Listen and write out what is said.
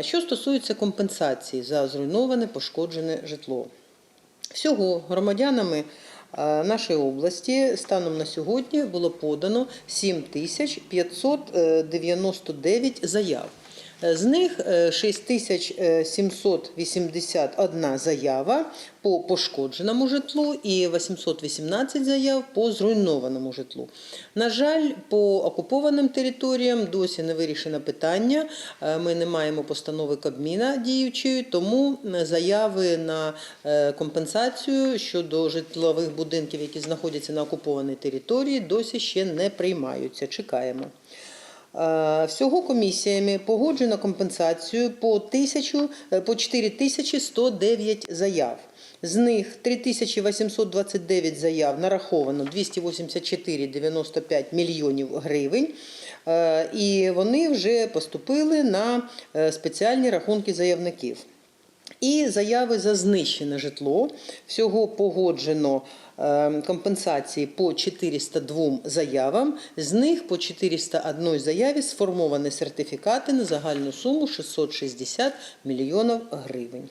Що стосується компенсації за зруйноване пошкоджене житло, всього громадянами е, нашої області станом на сьогодні було подано 7599 заяв. Е, З них е, 6781 заява по пошкодженому житлу і 818 заяв по зруйнованому житлу. На жаль, по окупованим територіям досі не вирішено питання. Е, Ми не маємо постанови Кабміна діючої, тому е, заяви на е, компенсацію щодо житлових будинків, які знаходяться на окупованій території, досі ще не приймаються. Чекаємо. Е, Всього комісіями погоджено компенсацію по, тисячу, е, по 4109 заяв. З них 3829 заяв нараховано 284,95 мільйонів гривень. Е, І вони вже поступили на спеціальні рахунки заявників. І заяви за знищене житло. Всього погоджено е, компенсації по 402 заявам. З них по 401 заяві сформовані сертифікати на загальну суму 660 мільйонів гривень.